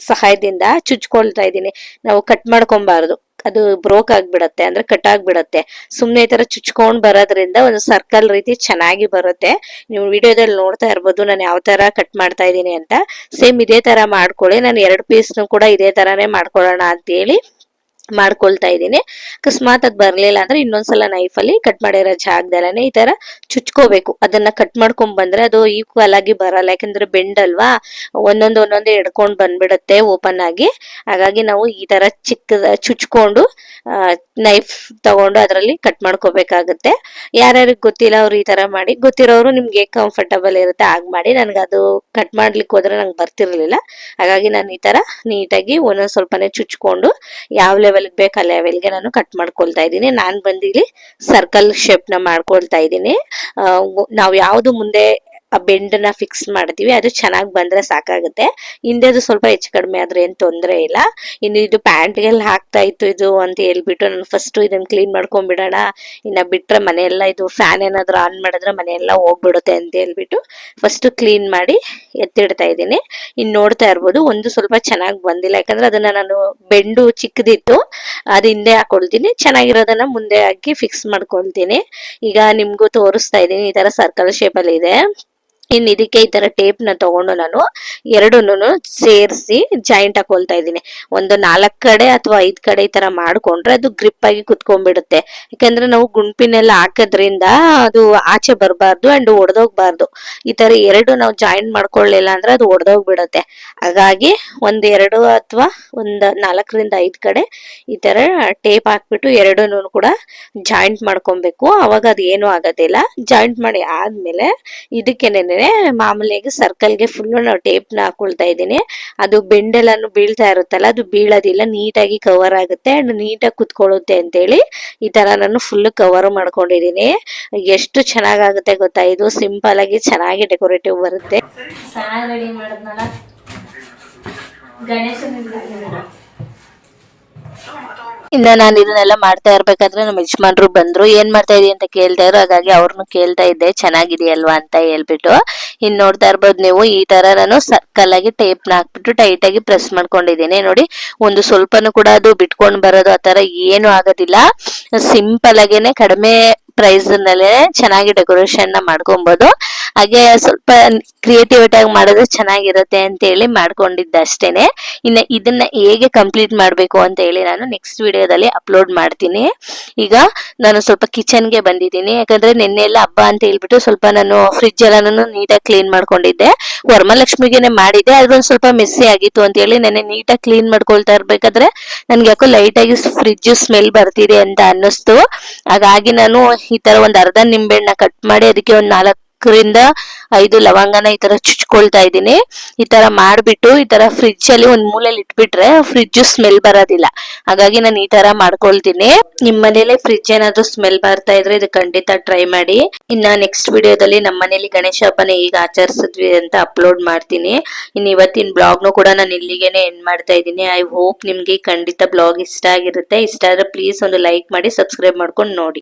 ಸಹಾಯದಿಂದ ಚುಚ್ಕೊಳ್ತಾ ಇದ್ದೀನಿ. ನಾವು ಕಟ್ ಮಾಡ್ಕೊಬಾರ್ದು ಅದು ಬ್ರೋಕ್ ಆಗ್ಬಿಡತ್ತೆ, ಅಂದ್ರೆ ಕಟ್ ಆಗ್ಬಿಡತ್ತೆ. ಸುಮ್ನೆ ಈ ತರ ಚುಚ್ಕೊಂಡ್ ಬರೋದ್ರಿಂದ ಒಂದು ಸರ್ಕಲ್ ರೀತಿ ಚೆನ್ನಾಗಿ ಬರುತ್ತೆ. ನೀವು ವಿಡಿಯೋದಲ್ಲಿ ನೋಡ್ತಾ ಇರ್ಬೋದು ನಾನು ಯಾವ ತರ ಕಟ್ ಮಾಡ್ತಾ ಇದ್ದೀನಿ ಅಂತ. ಸೇಮ್ ಇದೇ ತರ ಮಾಡ್ಕೊಳ್ಳಿ. ನಾನು ಎರಡು ಪೀಸ್ನು ಕೂಡ ಇದೇ ತರಾನೇ ಮಾಡ್ಕೊಳ್ಳೋಣ ಅಂತ ಹೇಳಿ ಮಾಡ್ಕೊಳ್ತಾ ಇದ್ದೀನಿ. ಅಕಸ್ಮಾತ್ ಅದು ಬರ್ಲಿಲ್ಲ ಅಂದ್ರೆ ಇನ್ನೊಂದ್ಸಲ ಅಲ್ಲಿ ಕಟ್ ಮಾಡಿರೋ ಜಾಗದಲ್ಲೇ ಈ ತರ ಚುಚ್ಕೋಬೇಕು. ಅದನ್ನ ಕಟ್ ಮಾಡ್ಕೊಂಡ್ ಬಂದ್ರೆ ಅದು ಈಕ್ವಲ್ ಆಗಿ ಬರಲ್ಲ. ಯಾಕಂದ್ರೆ ಬೆಂಡ್ ಅಲ್ವಾ? ಒಂದೊಂದು ಒಂದೊಂದು ಎಡ್ಕೊಂಡ್ ಬಂದ್ಬಿಡುತ್ತೆ ಓಪನ್ ಆಗಿ. ಹಾಗಾಗಿ ನಾವು ಈ ತರ ಚಿಕ್ಕ ಚುಚ್ಕೊಂಡು ನೈಫ್ ತಗೊಂಡು ಅದರಲ್ಲಿ ಕಟ್ ಮಾಡ್ಕೋಬೇಕಾಗುತ್ತೆ. ಯಾರ್ಯಾರಿಗೆ ಗೊತ್ತಿಲ್ಲ ಅವ್ರು ಈ ತರ ಮಾಡಿ, ಗೊತ್ತಿರೋರು ನಿಮ್ಗೆ ಕಂಫರ್ಟಬಲ್ ಇರುತ್ತೆ ಆಗ ಮಾಡಿ. ನನ್ಗೆ ಅದು ಕಟ್ ಮಾಡ್ಲಿಕ್ಕೆ ಹೋದ್ರೆ ನಂಗೆ ಬರ್ತಿರ್ಲಿಲ್ಲ. ಹಾಗಾಗಿ ನಾನು ಈ ತರ ನೀಟಾಗಿ ಒಂದೊಂದ್ ಸ್ವಲ್ಪನೇ ಚುಚ್ಕೊಂಡು ಯಾವ ಲೆವೆಲ್ಗೆ ಬೇಕು ಲೆವೆಲ್ಗೆ ನಾನು ಕಟ್ ಮಾಡ್ಕೊಳ್ತಾ ಇದ್ದೀನಿ. ನಾನು ಬಂದಿಲ್ಲಿ ಸರ್ಕಲ್ ಶೇಪ್ನ ಮಾಡ್ಕೊಳ್ತಾ ಇದ್ದೀನಿ. ನಾವು ಯಾವುದು ಮುಂದೆ ಬೆಂಡನ್ನ ಫಿಕ್ಸ್ ಮಾಡ್ತೀವಿ, ಅದು ಚೆನ್ನಾಗಿ ಬಂದ್ರೆ ಸಾಕಾಗುತ್ತೆ. ಹಿಂದೆ ಅದು ಸ್ವಲ್ಪ ಹೆಚ್ಚು ಕಡಿಮೆ ಆದ್ರೆ ಏನು ತೊಂದರೆ ಇಲ್ಲ. ಇನ್ನು ಇದು ಪ್ಯಾಂಟ್ಗೆಲ್ಲ ಹಾಕ್ತಾ ಇತ್ತು ಇದು ಅಂತ ಹೇಳ್ಬಿಟ್ಟು ನಾನು ಫಸ್ಟ್ ಇದನ್ನ ಕ್ಲೀನ್ ಮಾಡ್ಕೊಂಡ್ಬಿಡೋಣ ಇನ್ನ ಬಿಟ್ರೆ ಮನೆಯೆಲ್ಲ ಇದು ಫ್ಯಾನ್ ಏನಾದ್ರು ಆನ್ ಮಾಡಿದ್ರೆ ಮನೆಯೆಲ್ಲ ಹೋಗ್ಬಿಡುತ್ತೆ ಅಂತ ಹೇಳ್ಬಿಟ್ಟು ಫಸ್ಟ್ ಕ್ಲೀನ್ ಮಾಡಿ ಎತ್ತಿಡ್ತಾ ಇದ್ದೀನಿ. ಇನ್ನು ನೋಡ್ತಾ ಇರ್ಬೋದು, ಒಂದು ಸ್ವಲ್ಪ ಚೆನ್ನಾಗಿ ಬಂದಿಲ್ಲ. ಯಾಕಂದ್ರೆ ಅದನ್ನ ನಾನು ಬೆಂಡು ಚಿಕ್ಕದಿತ್ತು, ಅದು ಹಿಂದೆ ಹಾಕೊಳ್ತೀನಿ. ಚೆನ್ನಾಗಿರೋದನ್ನ ಮುಂದೆ ಹಾಕಿ ಫಿಕ್ಸ್ ಮಾಡ್ಕೊಳ್ತೀನಿ. ಈಗ ನಿಮ್ಗೂ ತೋರಿಸ್ತಾ ಇದ್ದೀನಿ, ಈ ತರ ಸರ್ಕಲ್ ಶೇಪ್ ಇದೆ. ಇನ್ ಇದಕ್ಕೆ ಈ ತರ ಟೇಪ್ನ ತಗೊಂಡು ನಾನು ಎರಡನ್ನೂ ಸೇರಿಸಿ ಜಾಯಿಂಟ್ ಹಾಕೊಳ್ತಾ ಇದ್ದೀನಿ. ಒಂದು ನಾಲ್ಕು ಕಡೆ ಅಥವಾ ಐದ್ ಕಡೆ ಈ ತರ ಮಾಡ್ಕೊಂಡ್ರೆ ಅದು ಗ್ರಿಪ್ ಆಗಿ ಕುತ್ಕೊಂಡ್ಬಿಡುತ್ತೆ. ಯಾಕಂದ್ರೆ ನಾವು ಗುಂಪಿನೆಲ್ಲ ಹಾಕೋದ್ರಿಂದ ಅದು ಆಚೆ ಬರಬಾರ್ದು ಅಂಡ್ ಒಡೆದೋಗ್ಬಾರ್ದು. ಈ ತರ ಎರಡು ನಾವು ಜಾಯಿಂಟ್ ಮಾಡ್ಕೊಳ್ಳಿಲ್ಲ ಅಂದ್ರೆ ಅದು ಒಡೆದೋಗ್ಬಿಡುತ್ತೆ. ಹಾಗಾಗಿ ಒಂದ್ ಎರಡು ಅಥವಾ ಒಂದ್ ನಾಲ್ಕರಿಂದ ಐದ್ ಕಡೆ ಈ ತರ ಟೇಪ್ ಹಾಕ್ಬಿಟ್ಟು ಎರಡನ್ನೂ ಕೂಡ ಜಾಯಿಂಟ್ ಮಾಡ್ಕೊಬೇಕು. ಅವಾಗ ಅದು ಏನು ಆಗೋದಿಲ್ಲ. ಜಾಯಿಂಟ್ ಮಾಡಿ ಆದ್ಮೇಲೆ ಇದಕ್ಕೇನೆ ಮಾಮೂಲಿಯಾಗಿ ಸರ್ಕಲ್ಗೆ ಫುಲ್ ನಾವು ಟೇಪ್ನ ಹಾಕೊಳ್ತಾ ಇದ್ದೀನಿ. ಅದು ಬೆಂಡೆಲ್ಲಾನು ಬೀಳ್ತಾ ಇರುತ್ತಲ್ಲ, ಅದು ಬೀಳೋದಿಲ್ಲ, ನೀಟಾಗಿ ಕವರ್ ಆಗುತ್ತೆ ಅಂಡ್ ನೀಟಾಗಿ ಕುತ್ಕೊಳ್ಳುತ್ತೆ ಅಂತೇಳಿ ಈ ತರ ನಾನು ಫುಲ್ ಕವರ್ ಮಾಡ್ಕೊಂಡಿದ್ದೀನಿ. ಎಷ್ಟು ಚೆನ್ನಾಗಾಗುತ್ತೆ ಗೊತ್ತಾ? ಇದು ಸಿಂಪಲ್ ಆಗಿ ಚೆನ್ನಾಗಿ ಡೆಕೋರೇಟಿವ್ ಬರುತ್ತೆ. ಗಣೇಶನ ಇನ್ನ ನಾನು ಇದನ್ನೆಲ್ಲ ಮಾಡ್ತಾ ಇರ್ಬೇಕಾದ್ರೆ ನಮ್ಮ ಯಜಮಾನ್ರು ಬಂದ್ರು, ಏನ್ ಮಾಡ್ತಾ ಇದೀಯ ಅಂತ ಕೇಳ್ತಾ ಇದ್ರು, ಹಾಗಾಗಿ ಅವ್ರನ್ನು ಕೇಳ್ತಾ ಇದ್ದೆ, ಚೆನ್ನಾಗಿದೆಯಲ್ವಾ ಅಂತ ಹೇಳ್ಬಿಟ್ಟು. ಇನ್ ನೋಡ್ತಾ ಇರ್ಬೋದು ನೀವು, ಈ ತರ ನಾನು ಸರ್ಕಲ್ ಆಗಿ ಟೇಪ್ನ ಹಾಕ್ಬಿಟ್ಟು ಟೈಟ್ ಆಗಿ ಪ್ರೆಸ್ ಮಾಡ್ಕೊಂಡಿದ್ದೀನಿ. ನೋಡಿ, ಒಂದು ಸ್ವಲ್ಪನೂ ಕೂಡ ಅದು ಬಿಟ್ಕೊಂಡ್ ಬರೋದು ಆ ತರ ಏನು ಆಗೋದಿಲ್ಲ. ಸಿಂಪಲ್ ಆಗೇನೆ ಕಡಿಮೆ ಪ್ರೈಸ್ ನಲ್ಲೇ ಚೆನ್ನಾಗಿ ಡೆಕೋರೇಷನ್ನ ಮಾಡ್ಕೊಬಹುದು ಹಾಗೆ ಸ್ವಲ್ಪ ಕ್ರಿಯೇಟಿವಿಟಿ ಆಗಿ ಮಾಡಿದ್ರೆ ಚೆನ್ನಾಗಿರುತ್ತೆ ಅಂತ ಹೇಳಿ ಮಾಡ್ಕೊಂಡಿದ್ದೆ ಅಷ್ಟೇನೆ ಇನ್ನ ಇದನ್ನ ಹೇಗೆ ಕಂಪ್ಲೀಟ್ ಮಾಡ್ಬೇಕು ಅಂತ ಹೇಳಿ ನಾನು ನೆಕ್ಸ್ಟ್ ವಿಡಿಯೋದಲ್ಲಿ ಅಪ್ಲೋಡ್ ಮಾಡ್ತೀನಿ. ಈಗ ನಾನು ಸ್ವಲ್ಪ ಕಿಚನ್ಗೆ ಬಂದಿದ್ದೀನಿ. ಯಾಕಂದ್ರೆ ನಿನ್ನೆ ಎಲ್ಲ ಹಬ್ಬ ಅಂತ ಹೇಳ್ಬಿಟ್ಟು ಸ್ವಲ್ಪ ನಾನು ಫ್ರಿಡ್ಜ್ ಎಲ್ಲಾನು ನೀಟಾಗಿ ಕ್ಲೀನ್ ಮಾಡ್ಕೊಂಡಿದ್ದೆ. ವರ್ಮಲಕ್ಷ್ಮಿಗೆನೆ ಮಾಡಿದ್ದೆ. ಅದ್ರೊಂದು ಸ್ವಲ್ಪ ಮೆಸ್ಸಿ ಆಗಿತ್ತು ಅಂತ ಹೇಳಿ ನೆನ್ನೆ ನೀಟಾಗಿ ಕ್ಲೀನ್ ಮಾಡ್ಕೊಳ್ತಾ ಇರ್ಬೇಕಾದ್ರೆ ನನ್ಗೆ ಯಾಕೋ ಲೈಟ್ ಆಗಿ ಫ್ರಿಡ್ಜ್ ಸ್ಮೆಲ್ ಬರ್ತಿದೆ ಅಂತ ಅನ್ನಿಸ್ತು. ಹಾಗಾಗಿ ನಾನು ಈ ತರ ಒಂದ್ ಅರ್ಧ ನಿಂಬೆಹಣ್ಣ ಕಟ್ ಮಾಡಿ ಅದಕ್ಕೆ ಒಂದ್ ನಾಲ್ಕರಿಂದ ಐದು ಲವಂಗನ ಈ ತರ ಚುಚ್ಕೊಳ್ತಾ ಇದ್ದೀನಿ. ಈ ತರ ಮಾಡ್ಬಿಟ್ಟು ಈ ತರ ಫ್ರಿಡ್ಜ್ ಅಲ್ಲಿ ಒಂದ್ ಮೂಲೆಯಲ್ಲಿ ಇಟ್ಬಿಟ್ರೆ ಫ್ರಿಡ್ಜ್ ಸ್ಮೆಲ್ ಬರೋದಿಲ್ಲ. ಹಾಗಾಗಿ ನಾನು ಈ ತರ ಮಾಡ್ಕೊಳ್ತೀನಿ. ನಿಮ್ ಮನೇಲಿ ಫ್ರಿಡ್ಜ್ ಏನಾದ್ರು ಸ್ಮೆಲ್ ಬರ್ತಾ ಇದ್ರೆ ಇದು ಖಂಡಿತ ಟ್ರೈ ಮಾಡಿ. ಇನ್ನ ನೆಕ್ಸ್ಟ್ ವಿಡಿಯೋದಲ್ಲಿ ನಮ್ಮ ಮನೇಲಿ ಗಣೇಶ ಹಬ್ಬನ ಈಗ ಆಚರಿಸಿದ್ವಿ ಅಂತ ಅಪ್ಲೋಡ್ ಮಾಡ್ತೀನಿ. ಇನ್ನು ಇವತ್ತಿನ ಬ್ಲಾಗ್ನು ಕೂಡ ನಾನು ಇಲ್ಲಿಗೆನೆ ಎಂಡ್ ಮಾಡ್ತಾ ಇದ್ದೀನಿ. ಐ ಹೋಪ್ ನಿಮ್ಗೆ ಖಂಡಿತ ಬ್ಲಾಗ್ ಇಷ್ಟ ಆಗಿರುತ್ತೆ. ಇಷ್ಟ ಆದ್ರೆ ಪ್ಲೀಸ್ ಒಂದು ಲೈಕ್ ಮಾಡಿ ಸಬ್ಸ್ಕ್ರೈಬ್ ಮಾಡ್ಕೊಂಡು ನೋಡಿ.